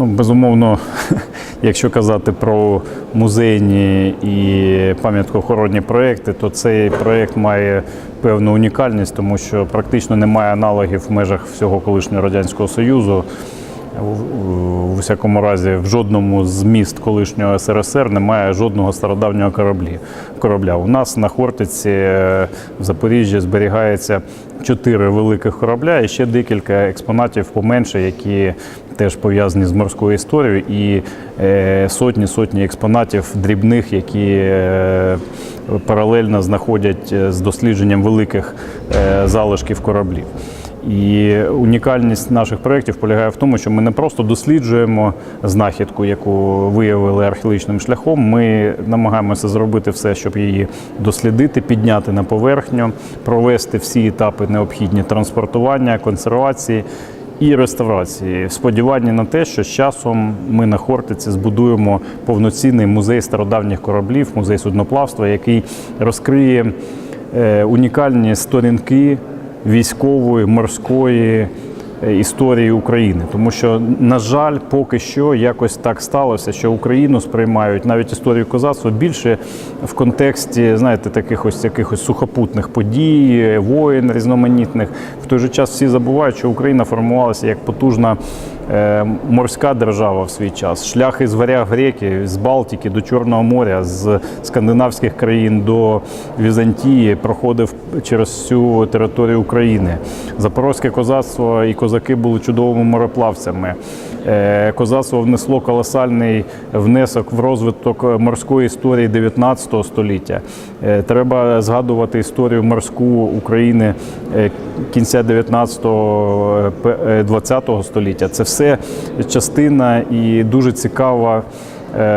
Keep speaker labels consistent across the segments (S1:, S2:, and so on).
S1: Ну, безумовно, якщо казати про музейні і пам'яткоохоронні проекти, то цей проект має певну унікальність, тому що практично немає аналогів в межах всього колишнього радянського союзу. У- всякому разі, в жодному з міст колишнього СРСР немає жодного стародавнього кораблі. корабля. У нас на Хортиці е, в Запоріжжі зберігається чотири великих корабля і ще декілька експонатів поменше, які теж пов'язані з морською історією, і е, сотні сотні експонатів дрібних, які е, паралельно знаходять з дослідженням великих залишків кораблів. І унікальність наших проєктів полягає в тому, що ми не просто досліджуємо знахідку, яку виявили археологічним шляхом. Ми намагаємося зробити все, щоб її дослідити, підняти на поверхню, провести всі етапи необхідні транспортування, консервації. І реставрації в сподіванні на те, що з часом ми на Хортиці збудуємо повноцінний музей стародавніх кораблів, музей судноплавства, який розкриє е, унікальні сторінки військової, морської е, історії України. Тому що, на жаль, поки що якось так сталося, що Україну сприймають навіть історію козацтва більше в контексті, знаєте, таких ось якихось сухопутних подій, воїн різноманітних. В той же час всі забувають, що Україна формувалася як потужна. Е, Морська держава в свій час, шлях із варяг греки, з Балтики до Чорного моря, з скандинавських країн до Візантії проходив через всю територію України. Запорозьке козацтво і козаки були чудовими мореплавцями. Е, Козацтво внесло колосальний внесок в розвиток морської історії 19 століття. Е, Треба згадувати історію морську України е, кінця 19-го, 20-го століття. Це все частина і дуже цікава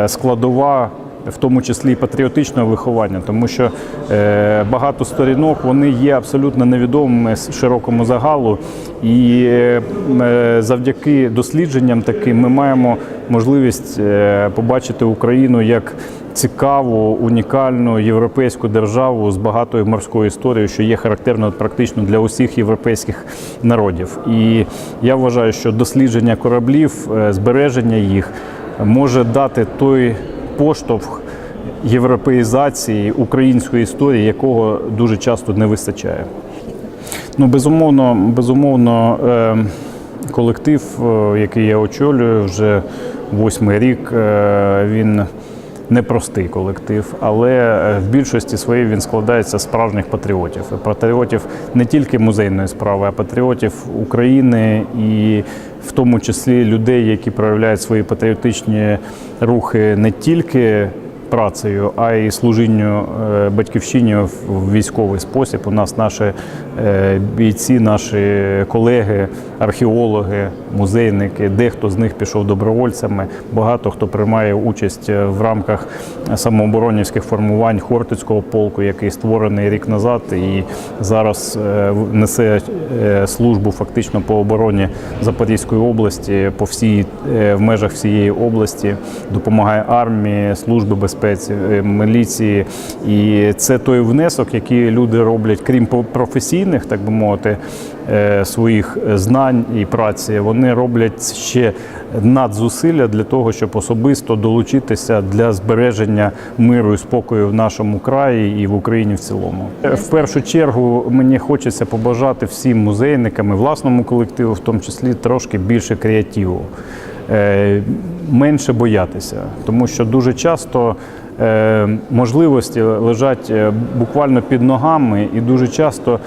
S1: складова. В тому числі і патріотичного виховання, тому що е, багато сторінок вони є абсолютно невідомими широкому загалу, і е, е, завдяки дослідженням таким ми маємо можливість побачити Україну як цікаву, унікальну європейську державу з багатою морською історією, що є характерною практично для усіх європейських народів. І я вважаю, що дослідження кораблів, збереження їх може дати той поштовх європеїзації української історії, якого дуже часто не вистачає. Ну, безумовно, безумовно, е, колектив, е, який я очолюю вже восьмий рік, е, він непростий колектив, але е, в більшості своїй він складається з справжніх патріотів. Патріотів не тільки музейної справи, а патріотів України і в тому числі людей, які проявляють свої патріотичні рухи не тільки працею, а й служінню е, батьківщині в військовий спосіб. У нас наші е, бійці, наші колеги, археологи, музейники, дехто з них пішов добровольцями. Багато хто приймає участь е, в рамках самооборонівських формувань Хортицького полку, який створений рік назад, і зараз е, несе е, службу фактично по обороні Запорізької області, по всій в межах всієї області, допомагає армії, служби безпеці, міліції. І це той внесок, який люди роблять, крім професійних, так би мовити, своїх знань і праці. Вони роблять ще надзусилля для того, щоб особисто долучитися для збереження миру і спокою в нашому краї і в Україні в цілому. Е, В першу чергу мені хочеться побажати всім музейникам і власному колективу, в тому числі трошки більше креативу. Е, Менше боятися, тому що дуже часто е, можливості лежать е, буквально під ногами, і дуже часто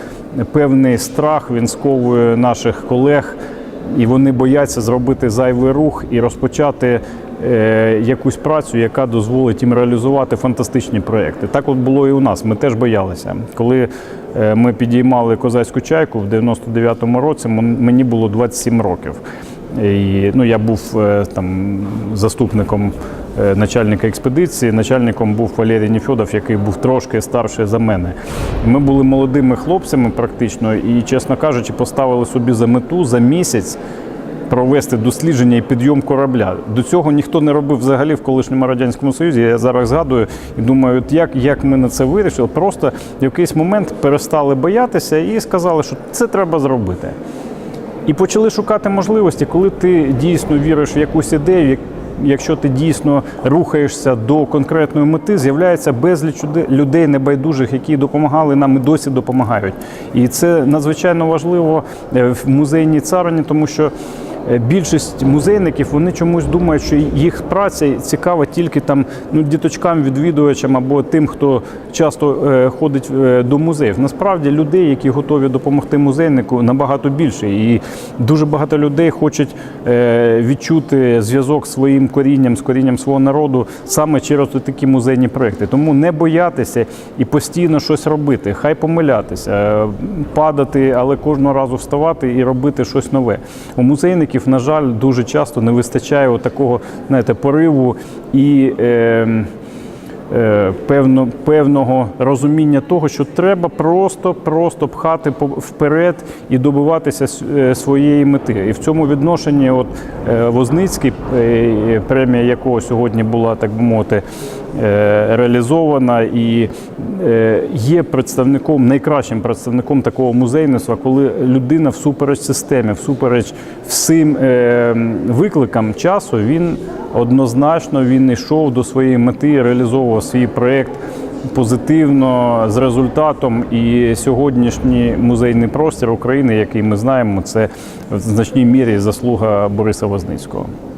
S1: певний страх він сковує наших колег, і вони бояться зробити зайвий рух і розпочати якусь працю, яка дозволить їм реалізувати фантастичні проекти. Так от було і у нас. Ми теж боялися. Коли ми підіймали козацьку чайку в 99-му році, мені було 27 років. І, ну, я був е, там заступником е, начальника експедиції. Начальником був Валерій Нефьодов, який був трошки старший за мене. Ми були молодими хлопцями практично, і, чесно кажучи, поставили собі за мету за місяць. Провести дослідження і підйом корабля. До цього ніхто не робив взагалі в колишньому радянському союзі. Я зараз згадую і думаю, от як, як ми на це вирішили. Просто в якийсь момент перестали боятися і сказали, що це треба зробити. І почали шукати можливості, коли ти дійсно віриш в якусь ідею. Якщо ти дійсно рухаєшся до конкретної мети, з'являється безліч людей небайдужих, які допомагали нам і досі допомагають. І це надзвичайно важливо е, в музейній царині, тому що більшість музейників вони чомусь думають, що їх праця цікава тільки там ну, діточкам, відвідувачам або тим, хто часто е, ходить е, до музеїв. Насправді людей, які готові допомогти музейнику, набагато більше. І дуже багато людей хочуть е, відчути зв'язок з своїм корінням, з корінням свого народу саме через такі музейні проекти. Тому не боятися і постійно щось робити, хай помилятися, е, падати, але кожного разу вставати і робити щось нове. У музейників, на жаль, дуже часто не вистачає такого знаєте, пориву і. Е, е, певно, певного розуміння того, що треба просто, просто пхати вперед і добиватися е, своєї мети. І в цьому відношенні, от е, Возницький, е, премія якого сьогодні була, так би мовити, реалізована і е, є представником, найкращим представником такого музейництва, коли людина всупереч системі, всупереч всім е, викликам часу, він однозначно він йшов до своєї мети, реалізовував свій проєкт позитивно з результатом. І сьогоднішній музейний простір України, який ми знаємо, це в значній мірі заслуга Бориса Возницького.